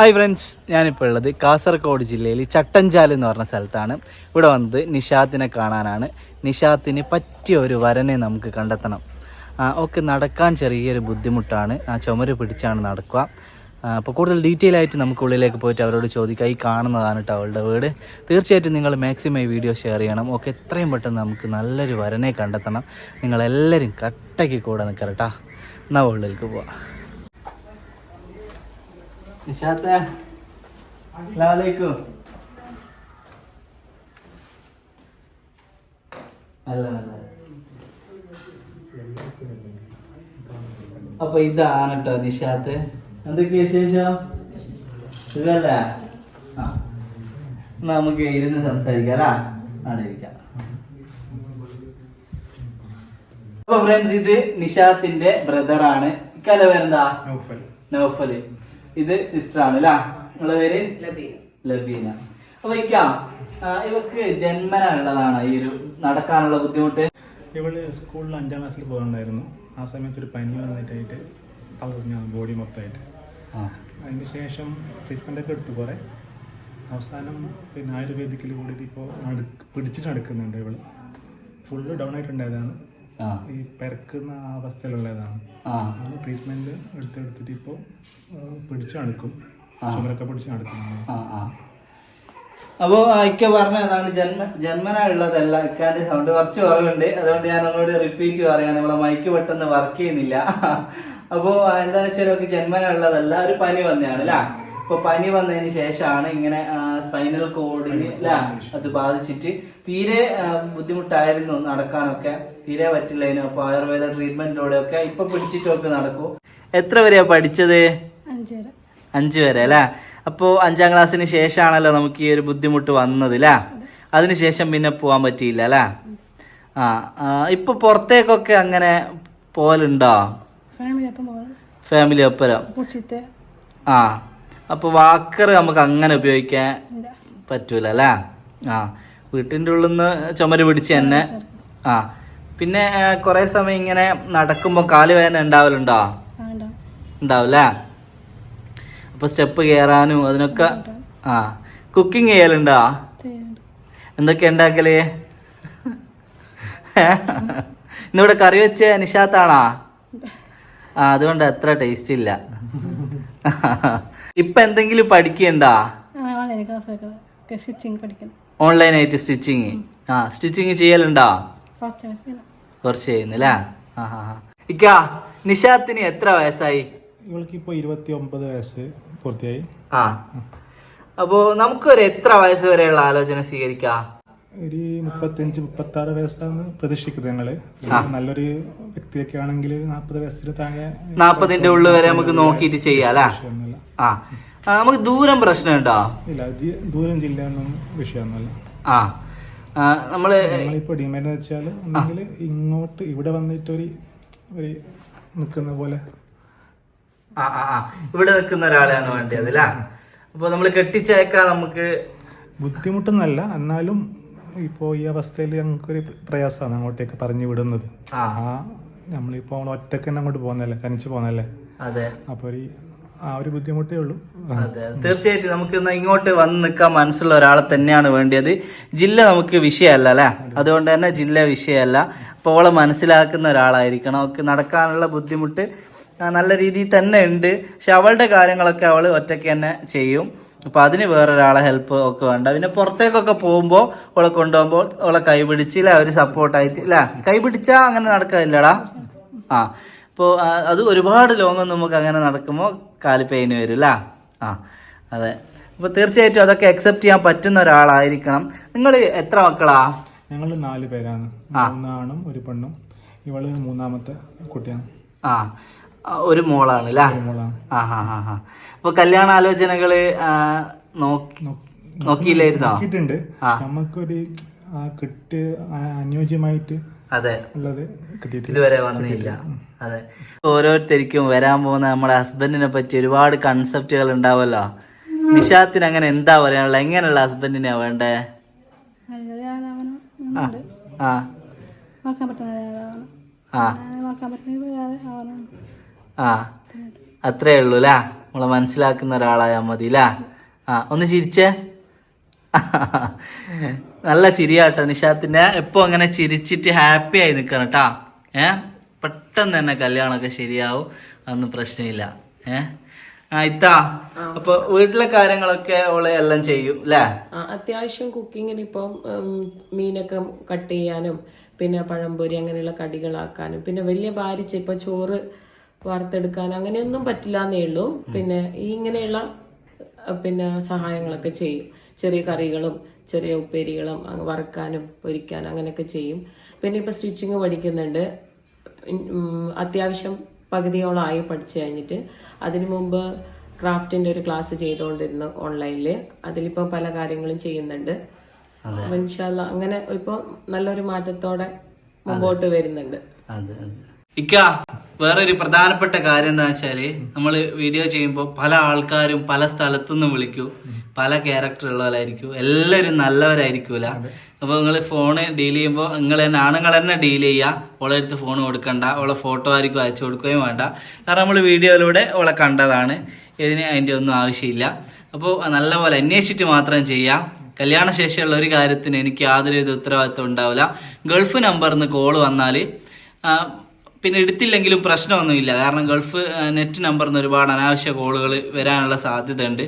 Hi friends ഞാനിപ്പോൾ ഉള്ളത് കാസർഗോഡ് ജില്ലയിൽ ചട്ടഞ്ചാൽ എന്ന് പറഞ്ഞ സ്ഥലത്താണ്. ഇവിടെ വന്നത് നിഷാത്തിനെ കാണാനാണ്. നിഷാത്തിന് പറ്റിയ ഒരു വരനെ നമുക്ക് കണ്ടെത്തണം. ഒക്കെ നടക്കാൻ ചെറിയൊരു ബുദ്ധിമുട്ടാണ്. ആ ചുമര് പിടിച്ചാണ് നടക്കുക. അപ്പോൾ കൂടുതൽ ഡീറ്റെയിൽ ആയിട്ട് നമുക്ക് ഉള്ളിലേക്ക് പോയിട്ട് അവരോട് ചോദിക്കാം. ഈ കാണുന്നതാണ് കേട്ടോ അവളുടെ വീട്. തീർച്ചയായിട്ടും നിങ്ങൾ മാക്സിമം ഈ വീഡിയോ ഷെയർ ചെയ്യണം. ഓക്കെ എത്രയും പെട്ടെന്ന് നമുക്ക് നല്ലൊരു വരനെ കണ്ടെത്തണം. നിങ്ങളെല്ലാവരും കട്ടയ്ക്ക് കൂടെ നിൽക്കാം കേട്ടോ എന്നാൽ ഉള്ളിലേക്ക് പോവാം. നിഷാത്ത അപ്പൊ ഇതാണ് കേട്ടോ നിഷാത്ത് എന്തൊക്കെയാ വിശേഷം? സുഖല്ലേ? ആ. നമുക്ക് ഇരുന്ന് സംസാരിക്കാം അല്ലേ? അവിടെ ഇരിക്കാം. അപ്പൊ ഫ്രണ്ട്സ് ഇത് നിഷാത്തിന്റെ ബ്രദറാണ് ഇക്കാല നൗഫൽ. നൗഫൽ. ഇത് സിസ്റ്റർ ആണ് അല്ലേ നിങ്ങളെ പേര്? ലബീന. അപ്പൊ ഇക്കാം ഇവക്ക് ജന്മന ഉള്ളതാണ് ഈ ഒരു നടക്കാനുള്ള ബുദ്ധിമുട്ട്? ഇവൾ സ്കൂളിൽ അഞ്ചാം ക്ലാസ്സിൽ പോകണ്ടായിരുന്നു ആ സമയത്ത് ഒരു പനി വന്നിട്ടായിട്ട് തളർഞ്ഞ ബോഡി മൊത്തമായിട്ട്. ആ. അതിന് ശേഷം ട്രീറ്റ്മെന്റ് ഒക്കെ എടുത്തു കുറേ. അവസാനം പിന്നെ ആയുർവേദിക്കിൽ കൂടിയിട്ട് ഇപ്പോൾ പിടിച്ചിട്ട് നടക്കുന്നുണ്ട് ഇവൾ. ഫുള്ള് ഡൗൺ ആയിട്ടുണ്ടായതാണ്. ഈ പെരക്കുന്ന അവസ്ഥയിലുള്ളതാണ്. അത് ട്രീറ്റ്മെന്റ് എടുത്തെടുത്തിട്ട് ഇപ്പോൾ പിടിച്ചണുക്കും ചുമരൊക്കെ പിടിച്ച് അപ്പോൾ ഇക്ക പറഞ്ഞ അതാണ് ജന്മ ജന്മനായുള്ളതല്ല. ഇക്കാന്റെ സൗണ്ട് കുറച്ച് കുറവുണ്ട്. അതുകൊണ്ട് ഞാൻ ഒന്നുകൂടി റിപ്പീറ്റ് പറയാണ്. നമ്മളെ മൈക്ക് പെട്ടെന്ന് വർക്ക് ചെയ്യുന്നില്ല. അപ്പോൾ എന്താ വെച്ചാൽ ഒക്കെ ജന്മനായുള്ളതല്ല ഒരു പനി വന്നതാണ് അല്ല ഇപ്പൊ പനി വന്നതിന് ശേഷമാണ് ഇങ്ങനെ സ്പൈനൽ കോഡിന് അല്ല അത് ബാധിച്ചിട്ട് തീരെ ബുദ്ധിമുട്ടായിരുന്നു നടക്കാനൊക്കെ. തീരെ പറ്റില്ലായിരുന്നു അപ്പൊ ആയുർവേദ ട്രീറ്റ്മെന്റിലൂടെ ഒക്കെ ഇപ്പൊ പിടിച്ചിട്ടൊക്കെ നടക്കൂ. എത്ര വരെയാ പഠിച്ചത്? അഞ്ചു വരെ അല്ലേ? അപ്പോ അഞ്ചാം ക്ലാസ്സിന് ശേഷമാണല്ലോ നമുക്ക് ഈ ഒരു ബുദ്ധിമുട്ട് വന്നത് അല്ലേ? അതിനുശേഷം പിന്നെ പോവാൻ പറ്റിയില്ല അല്ലേ? ആ ഇപ്പൊ പുറത്തേക്കൊക്കെ അങ്ങനെ പോലുണ്ടോ ഫാമിലി ഒപ്പരം. ആ അപ്പൊ വാക്കർ നമുക്ക് അങ്ങനെ ഉപയോഗിക്കാൻ പറ്റൂല അല്ലേ? ആ. വീട്ടിന്റെ ഉള്ളിൽ നിന്ന് ചുമര് പിടിച്ച്. തന്നെ ആ. പിന്നെ കുറെ സമയം ഇങ്ങനെ നടക്കുമ്പോൾ കാൽ വേദന ഉണ്ടാവലുണ്ടോ? ഉണ്ടാവില്ലേ അപ്പൊ സ്റ്റെപ്പ് കയറാനും അതിനൊക്കെ ആ കുക്കിംഗ് ചെയ്യലുണ്ടോ? എന്തൊക്കെ ഉണ്ടാക്കൽ? ഇന്നിവിടെ കറി വെച്ച നിഷാത്താണോ? ആ അതുകൊണ്ട് അത്ര ടേസ്റ്റ് ഇല്ല. ഇപ്പൊ എന്തെങ്കിലും പഠിക്കണ്ടാ സ്റ്റിച്ചിങ് പഠിക്കണം. ഓൺലൈനായിട്ട് സ്റ്റിച്ചിങ് ആ സ്റ്റിച്ചിങ് ചെയ്യലുണ്ടോ? കുറച്ച് ചെയ്യുന്നല്ലേ? ആ. ഇക്ക നിഷാത്തിന് എത്ര വയസ്സായി? ഇവൾക്ക് ഇപ്പോൾ ഇരുപത്തി ഒമ്പത് വയസ്സ് പൂർത്തിയായി. ആ. അപ്പോ നമുക്കൊരു എത്ര വയസ്സ് വരെയുള്ള ആലോചന സ്വീകരിക്കാം? ഒരു മുപ്പത്തഞ്ച് മുപ്പത്തി ആറ് വയസ്സാണ് പ്രതീക്ഷിക്കുന്നത് ഞങ്ങൾ. നല്ലൊരു വ്യക്തിയൊക്കെ ആണെങ്കിൽ നാപ്പത് വയസ്സിന് താഴെ നാപ്പതിന്റെ ഉള്ളിൽ വരെ നമുക്ക് നോക്കിയിട്ട് ചെയ്യാം അല്ലേ? ആ, നമുക്ക് ദൂരം പ്രശ്നമുണ്ടോ ഇല്ല ദൂരം ജില്ലയൊന്നും വിഷയമൊന്നുമില്ല. ആ നമ്മൾ നമ്മളിപ്പോ ഡിമാൻഡ് വെച്ചാൽ ഒന്നെങ്കിൽ ഇങ്ങോട്ട് ഇവിടെ വന്നിട്ട് ഒരു ഒരു നിൽക്കുന്ന പോലെ. ആ ആ ആ ഇവിടെ നിൽക്കുന്ന ഒരാളെയാണ് വേണ്ടത് അല്ലേ? അപ്പൊ നമ്മൾ കെട്ടിച്ചേക്കാൻ നമുക്ക് ബുദ്ധിമുട്ടൊന്നല്ല എന്നാലും ഇപ്പോൾ ഈ അവസ്ഥയിൽ ഞങ്ങൾക്കൊരു പ്രയാസമാണ് അങ്ങോട്ടേക്ക് പറഞ്ഞു വിടുന്നത്. ആ. ആ നമ്മളിപ്പോൾ നമ്മൾ ഒറ്റയ്ക്ക് തന്നെ അങ്ങോട്ട് പോകുന്നല്ലേ തനിച്ച് പോകുന്നല്ലേ അതെ. അപ്പോൾ ഒരു ആ ഒരു ബുദ്ധിമുട്ടേ ഉള്ളൂ. അതെ തീർച്ചയായിട്ടും നമുക്ക് ഇങ്ങോട്ട് വന്ന് നിൽക്കാൻ മനസ്സുള്ള ഒരാളെ തന്നെയാണ് വേണ്ടത് ജില്ല നമുക്ക് വിഷയമല്ല അല്ലെ? അതുകൊണ്ട് തന്നെ ജില്ല വിഷയമല്ല. അപ്പോൾ അവളെ മനസ്സിലാക്കുന്ന ഒരാളായിരിക്കണം. അവൾക്ക് നടക്കാനുള്ള ബുദ്ധിമുട്ട് നല്ല രീതിയിൽ തന്നെ ഉണ്ട്. പക്ഷെ അവളുടെ കാര്യങ്ങളൊക്കെ അവൾ ഒറ്റയ്ക്ക് തന്നെ ചെയ്യും. അപ്പൊ അതിന് വേറൊരാളെ ഹെൽപ്പ് ഒക്കെ വേണ്ട. പിന്നെ പുറത്തേക്കൊക്കെ പോകുമ്പോൾ അവളെ കൊണ്ടുപോകുമ്പോൾ അവളെ കൈപിടിച്ച് അല്ലെ ഒരു സപ്പോർട്ടായിട്ട് ഇല്ല? കൈ പിടിച്ചാ അങ്ങനെ നടക്കില്ലടാ ആ അപ്പോൾ അത് ഒരുപാട് ലോങ്ങൊന്നും നമുക്ക് അങ്ങനെ നടക്കുമ്പോൾ കാൽ പെയിന് വരും അല്ലേ ആ അതെ. അപ്പോൾ തീർച്ചയായിട്ടും അതൊക്കെ അക്സെപ്റ്റ് ചെയ്യാൻ പറ്റുന്ന ഒരാളായിരിക്കണം. നിങ്ങൾ എത്ര മക്കളാ? ഞങ്ങൾ നാല് പേരാണ്. മൂന്നാണും ഒരു പെണ്ണും. ഇവൾ മൂന്നാമത്തെ കുട്ടിയാണ്. ആ ഒരു മോളാണ് അല്ലേ ആ ഹാ ഹാ ഹാ. അപ്പോൾ നോ- നോക്കിയില്ലായിരുന്നോ? നമുക്കൊരു ആ കിട്ടി അനുയോജ്യമായിട്ട് അതെ. ഇതുവരെ വന്നില്ല. അതെ. ഓരോരുത്തർക്കും വരാൻ പോകുന്ന നമ്മുടെ ഹസ്ബൻഡിനെ പറ്റി ഒരുപാട് കൺസെപ്റ്റുകൾ ഉണ്ടാവല്ലോ. നിഷാത്തിന് അങ്ങനെ എന്താ പറയാനുള്ള എങ്ങനെയുള്ള ഹസ്ബൻഡിനെയാ വേണ്ടേ? ആ ആ. നോക്കാൻ പറ്റുന്ന ഒരാളാവണം. ആ. നോക്കാൻ പറ്റുന്ന ഒരാൾ ആവണം ആ. അത്രേ ഉള്ളൂ അല്ലേ നമ്മളെ മനസ്സിലാക്കുന്ന ഒരാളായാൽ മതി അല്ലേ ആ ഒന്ന് ചിരിച്ചേ. നല്ല ചിരിയാട്ടോ നിഷാത്തിന്റെ. എപ്പോ അങ്ങനെ ചിരിച്ചിട്ട് ഹാപ്പി ആയി നിക്കണം കേട്ടാ ഏ? പെട്ടെന്ന് തന്നെ കല്യാണമൊക്കെ ശരിയാവും. അതൊന്നും പ്രശ്നമില്ല. ഏ? ആ ഇത്താ. അപ്പൊ വീട്ടിലെ കാര്യങ്ങളൊക്കെ ഓൾ എല്ലാം ചെയ്യും അല്ലേ അത്യാവശ്യം കുക്കിങ്ങിന് ഇപ്പം മീനൊക്കെ കട്ട് ചെയ്യാനും പിന്നെ പഴംപൊരി അങ്ങനെയുള്ള കടികളാക്കാനും പിന്നെ വലിയ ഭാരിച്ച് ഇപ്പൊ ചോറ് വാർത്തെടുക്കാൻ അങ്ങനെയൊന്നും പറ്റില്ല എന്നേ ഉള്ളൂ പിന്നെ ഈ ഇങ്ങനെയുള്ള പിന്നെ സഹായങ്ങളൊക്കെ ചെയ്യും. ചെറിയ കറികളും ചെറിയ ഉപ്പേരികളും അങ്ങ് വറുക്കാനും പൊരിക്കാനും അങ്ങനെയൊക്കെ ചെയ്യും. പിന്നെ ഇപ്പൊ സ്റ്റിച്ചിങ് പഠിക്കുന്നുണ്ട്. അത്യാവശ്യം പകുതിയോളമായി പഠിച്ചു കഴിഞ്ഞിട്ട് അതിനു മുമ്പ് ക്രാഫ്റ്റിന്റെ ഒരു ക്ലാസ് ചെയ്തുകൊണ്ടിരുന്നു ഓൺലൈനിൽ അതിലിപ്പോൾ പല കാര്യങ്ങളും ചെയ്യുന്നുണ്ട്. ഇൻഷാല്ല അങ്ങനെ ഇപ്പൊ നല്ലൊരു മാറ്റത്തോടെ മുമ്പോട്ട് വരുന്നുണ്ട്. അതെ അതെ. ഇക്ക വേറൊരു പ്രധാനപ്പെട്ട കാര്യം എന്താ വെച്ചാൽ നമ്മൾ വീഡിയോ ചെയ്യുമ്പോൾ പല ആൾക്കാരും പല സ്ഥലത്തുനിന്ന് വിളിക്കൂ. പല ക്യാരക്ടർ ഉള്ളവരായിരിക്കും. എല്ലാവരും നല്ലവരായിരിക്കൂല. അപ്പൊ നിങ്ങൾ ഫോണ് ഡീൽ ചെയ്യുമ്പോൾ നിങ്ങൾ തന്നെ ആണുങ്ങൾ തന്നെ ഡീൽ ചെയ്യുക ഓളെ അടുത്ത് ഫോൺ കൊടുക്കണ്ട. ഓളെ ഫോട്ടോ ആയിരിക്കും അയച്ചു കൊടുക്കുകയും വേണ്ട. കാരണം നമ്മൾ വീഡിയോയിലൂടെ ഓളെ കണ്ടതാണ്. ഇതിന് അതിന്റെ ഒന്നും ആവശ്യമില്ല. അപ്പോൾ നല്ലപോലെ അന്വേഷിച്ചിട്ട് മാത്രം ചെയ്യാം. കല്യാണ ശേഷിയുള്ള ഒരു കാര്യത്തിന് എനിക്ക് യാതൊരു വിധ ഉത്തരവാദിത്വം ഉണ്ടാവില്ല. ഗൾഫ് നമ്പറിൽ നിന്ന് കോൾ വന്നാൽ പിന്നെ എടുത്തില്ലെങ്കിലും പ്രശ്നമൊന്നുമില്ല. കാരണം ഗൾഫ് നെറ്റ് നമ്പറിൽ നിന്ന് ഒരുപാട് അനാവശ്യ കോളുകൾ വരാനുള്ള സാധ്യതയുണ്ട്.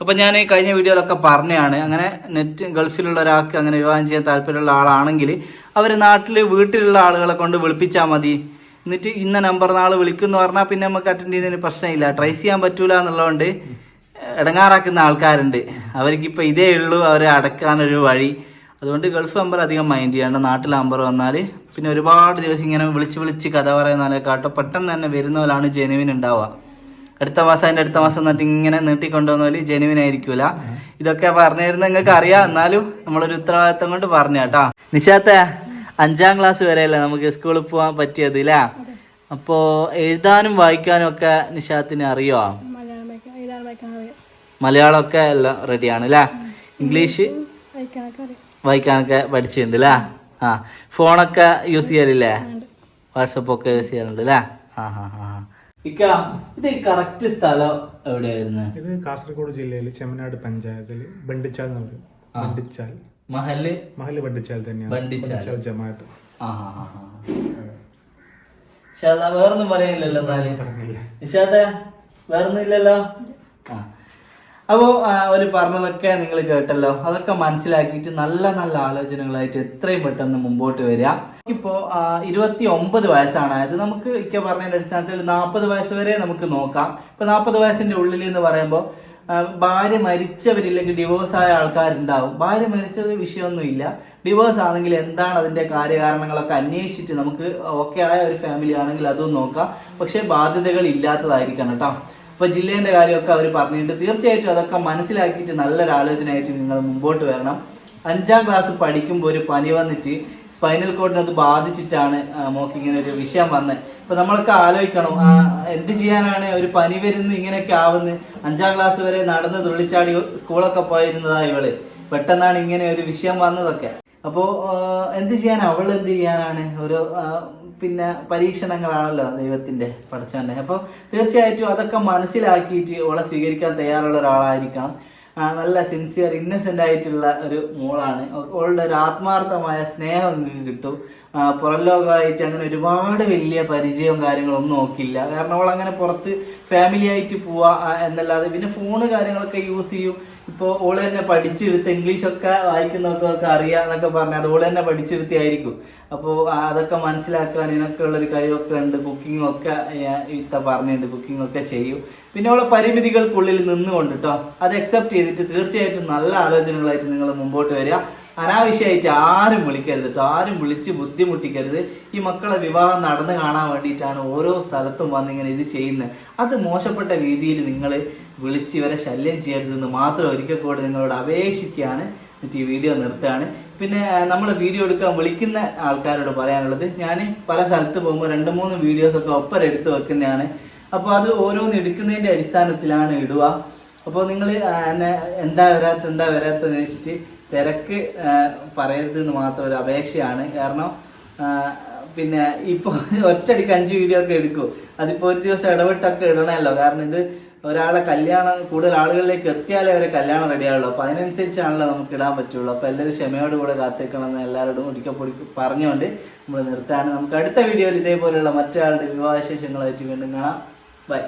അപ്പോൾ ഞാൻ കഴിഞ്ഞ വീഡിയോയിലൊക്കെ പറഞ്ഞതാണ്. അങ്ങനെ നെറ്റ് ഗൾഫിലുള്ള ഒരാൾക്ക് അങ്ങനെ വിവാഹം ചെയ്യാൻ താല്പര്യമുള്ള ആളാണെങ്കിൽ അവർ നാട്ടിൽ വീട്ടിലുള്ള ആളുകളെ കൊണ്ട് വിളിപ്പിച്ചാൽ മതി. എന്നിട്ട് ഇന്ന നമ്പർ നാൾ വിളിക്കുമെന്ന് പറഞ്ഞാൽ പിന്നെ നമുക്ക് അറ്റൻഡ് ചെയ്യുന്നതിന് പ്രശ്നമില്ല. ട്രേസ് ചെയ്യാൻ പറ്റൂല എന്നുള്ളതുകൊണ്ട് ഇടങ്ങാറാക്കുന്ന ആൾക്കാരുണ്ട്. അവർക്കിപ്പോൾ ഇതേ ഉള്ളൂ. അവരെ അടക്കാനൊരു വഴി. അതുകൊണ്ട് ഗൾഫ് നമ്പർ അധികം മൈൻഡ് ചെയ്യേണ്ട നാട്ടിൽ നമ്പർ വന്നാൽ പിന്നെ ഒരുപാട് ദിവസം ഇങ്ങനെ വിളിച്ച് വിളിച്ച് കഥ പറയുന്നതിനെക്കാട്ടോ പെട്ടെന്ന് തന്നെ വരുന്ന പോലാണ് ജെനുവിൻ ഉണ്ടാവുക. അടുത്ത മാസം അതിന്റെ അടുത്ത മാസം എന്നിട്ട് ഇങ്ങനെ നീട്ടിക്കൊണ്ടുവന്ന പോലെ ജെനുവിൻ ആയിരിക്കൂല. ഇതൊക്കെ പറഞ്ഞിരുന്ന നിങ്ങൾക്ക് അറിയാം. എന്നാലും നമ്മളൊരു ഉത്തരവാദിത്തം കൊണ്ട് പറഞ്ഞു കേട്ടാ. നിശാത്തെ അഞ്ചാം ക്ലാസ് വരെയല്ലേ നമുക്ക് സ്കൂളിൽ പോകാൻ പറ്റിയത് ഇല്ല അപ്പോ എഴുതാനും വായിക്കാനും ഒക്കെ നിശാത്തിന് അറിയോ? മലയാളമൊക്കെ എല്ലാം റെഡിയാണ് അല്ലേ ഇംഗ്ലീഷ് വായിക്കാനൊക്കെ പഠിച്ചിട്ടുണ്ട് അല്ലേ ആ ഫോണൊക്കെ യൂസ് ചെയ്യാറില്ലേ വാട്സപ്പ് ഒക്കെ യൂസ് ചെയ്യാറുണ്ട് അല്ലേ ആ ഹാ ഹാ ഇക്ക ഇത് കറക്റ്റ് സ്ഥലം എവിടെയായിരുന്നു? ഇത് കാസർഗോഡ് ജില്ലയിൽ ചെമ്മനാട് പഞ്ചായത്തിൽ ബണ്ടിച്ചാൽ എന്ന് പറയും. ബണ്ടിച്ചാൽ. മഹൽ? മഹൽ ബണ്ടിച്ചാൽ തന്നെയാണ്. ബണ്ടിച്ചാൽ. ജമാഅത്ത്. വേറൊന്നും പറയാനില്ലല്ലോ എന്നാലും. നിഷാദ വേറൊന്നും ഇല്ലല്ലോ? ആ. അപ്പോ ഒരു പറഞ്ഞതൊക്കെ നിങ്ങൾ കേട്ടല്ലോ. അതൊക്കെ മനസ്സിലാക്കിയിട്ട് നല്ല നല്ല ആലോചനകളായിട്ട് എത്രയും പെട്ടെന്ന് മുമ്പോട്ട് വരിക. ഇപ്പോ ഇരുപത്തി ഒമ്പത് വയസ്സാണ്. അതായത് നമുക്ക് ഇക്ക പറഞ്ഞതിന്റെ അടിസ്ഥാനത്തിൽ നാൽപ്പത് വയസ്സ് വരെ നമുക്ക് നോക്കാം. ഇപ്പൊ നാൽപ്പത് വയസ്സിന്റെ ഉള്ളിൽ എന്ന് പറയുമ്പോൾ ഭാര്യ മരിച്ചവരില്ലെങ്കിൽ ഡിവോഴ്സ് ആയ ആൾക്കാരുണ്ടാവും. ഭാര്യ മരിച്ചത് വിഷയമൊന്നുമില്ല. ഡിവോഴ്സ് ആണെങ്കിൽ എന്താണ് അതിന്റെ കാര്യകാരണങ്ങളൊക്കെ അന്വേഷിച്ചിട്ട് നമുക്ക് ഓക്കെ ആയ ഒരു ഫാമിലി ആണെങ്കിൽ അതും നോക്കാം. പക്ഷേ ബാധ്യതകൾ ഇല്ലാത്തതായിരിക്കണം കേട്ടോ. അപ്പൊ ജില്ലേന്റെ കാര്യമൊക്കെ അവർ പറഞ്ഞിട്ടുണ്ട്. തീർച്ചയായിട്ടും അതൊക്കെ മനസ്സിലാക്കിയിട്ട് നല്ലൊരു ആലോചനയായിട്ട് നിങ്ങൾ മുമ്പോട്ട് വരണം. അഞ്ചാം ക്ലാസ് പഠിക്കുമ്പോൾ ഒരു പനി വന്നിട്ട് സ്പൈനൽ കോഡിനത് ബാധിച്ചിട്ടാണ് മോക്ക് ഇങ്ങനെ ഒരു വിഷയം വന്നത് ഇപ്പൊ നമ്മളൊക്കെ ആലോചിക്കണം എന്ത് ചെയ്യാനാണ് ഒരു പനി വരുന്ന ഇങ്ങനെയൊക്കെ ആവുന്നത് അഞ്ചാം ക്ലാസ് വരെ നടന്ന് തുള്ളിച്ചാടി സ്കൂളൊക്കെ പോയിരുന്നതാ ഇവൾ. പെട്ടെന്നാണ് ഇങ്ങനെ ഒരു വിഷയം വന്നതൊക്കെ. അപ്പോൾ എന്ത് ചെയ്യാൻ അവൾ എന്ത് ചെയ്യാനാണ്? ഒരു പിന്നെ പരീക്ഷണങ്ങളാണല്ലോ ദൈവത്തിന്റെ പഠിച്ചവന്റെ അപ്പോൾ തീർച്ചയായിട്ടും അതൊക്കെ മനസ്സിലാക്കിയിട്ട് അവളെ സ്വീകരിക്കാൻ തയ്യാറുള്ള ഒരാളായിരിക്കണം. നല്ല സിൻസിയർ ഇന്നസെന്റ് ആയിട്ടുള്ള ഒരു മോളാണ്. അവളുടെ ഒരു ആത്മാർത്ഥമായ സ്നേഹം കിട്ടും. പുറം ലോകമായിട്ട് അങ്ങനെ ഒരുപാട് വലിയ പരിചയവും കാര്യങ്ങളൊന്നും നോക്കില്ല. കാരണം അവൾ അങ്ങനെ പുറത്ത് ഫാമിലി ആയിട്ട് പോവാ എന്നല്ലാതെ പിന്നെ ഫോണ് കാര്യങ്ങളൊക്കെ യൂസ് ചെയ്യും. ഇപ്പോൾ ഓൾ തന്നെ പഠിച്ചെടുത്ത് ഇംഗ്ലീഷൊക്കെ വായിക്കുന്നവർക്കൊക്കെ അറിയാം എന്നൊക്കെ പറഞ്ഞാൽ അത് ഓൾ തന്നെ പഠിച്ചെടുത്തിയായിരിക്കും. അപ്പോൾ അതൊക്കെ മനസ്സിലാക്കാൻ ഇതിനൊക്കെ ഉള്ളൊരു കഴിവൊക്കെ ഉണ്ട്. കുക്കിംഗ് ഒക്കെ ഇത്ത പറഞ്ഞിട്ടുണ്ട്. കുക്കിംഗ് ഒക്കെ ചെയ്യും. പിന്നെ ഉള്ള പരിമിതികൾക്കുള്ളിൽ നിന്നുകൊണ്ട് കേട്ടോ അത് അക്സെപ്റ്റ് ചെയ്തിട്ട് തീർച്ചയായിട്ടും നല്ല ആലോചനകളായിട്ട് നിങ്ങൾ മുമ്പോട്ട് വരിക. അനാവശ്യമായിട്ട് ആരും വിളിക്കരുത് കേട്ടോ ആരും വിളിച്ച് ബുദ്ധിമുട്ടിക്കരുത്. ഈ മക്കളെ വിവാഹം നടന്നു കാണാൻ വേണ്ടിയിട്ടാണ് ഓരോ സ്ഥലത്തും വന്ന് ഇങ്ങനെ ഇത് ചെയ്യുന്നത്. അത് മോശപ്പെട്ട രീതിയിൽ നിങ്ങൾ വിളിച്ച് ഇവരെ ശല്യം ചെയ്യരുതെന്ന് മാത്രം ഒരിക്കൽ കൂടെ നിങ്ങളോട് അപേക്ഷിക്കുകയാണ്. എന്നിട്ട് ഈ വീഡിയോ നിർത്തുകയാണ്. പിന്നെ നമ്മൾ വീഡിയോ എടുക്കാൻ വിളിക്കുന്ന ആൾക്കാരോട് പറയാനുള്ളത് ഞാൻ പല സ്ഥലത്ത് പോകുമ്പോൾ രണ്ട് മൂന്ന് വീഡിയോസൊക്കെ ഒപ്പം എടുത്ത് വെക്കുന്നതാണ്. അപ്പോൾ അത് ഓരോന്ന് എടുക്കുന്നതിന്റെ അടിസ്ഥാനത്തിലാണ് ഇടുക. അപ്പോൾ നിങ്ങൾ എന്നെ എന്താ വരാത്ത എന്താ വരാത്തതെന്ന് വെച്ചിട്ട് തിരക്ക് പറയരുത് എന്ന് മാത്രം ഒരു അപേക്ഷയാണ്. കാരണം പിന്നെ ഇപ്പോൾ ഒറ്റയടിക്ക് അഞ്ച് വീഡിയോ ഒക്കെ എടുക്കും. അതിപ്പോൾ ഒരു ദിവസം ഇടവിട്ടൊക്കെ ഇടണമല്ലോ കാരണം ഇത് ഒരാളെ കല്യാണം കൂടുതൽ ആളുകളിലേക്ക് എത്തിയാലേ അവരെ കല്യാണം റെഡിയാവുള്ളൂ അപ്പോൾ അതിനനുസരിച്ചാണല്ലോ നമുക്ക് ഇടാൻ പറ്റുള്ളൂ. അപ്പോൾ എല്ലാവരും ക്ഷമയോട് കൂടെ കാത്തിക്കണം എന്ന് എല്ലാവരോടും ഒരിക്കൽ പറഞ്ഞുകൊണ്ട് നമ്മൾ നിർത്താണ് നമുക്ക് അടുത്ത വീഡിയോയിൽ ഇതേപോലെയുള്ള മറ്റൊരാളുടെ വിവാഹ വിശേഷങ്ങൾ വെച്ച് വീണ്ടും കാണാം. ബൈ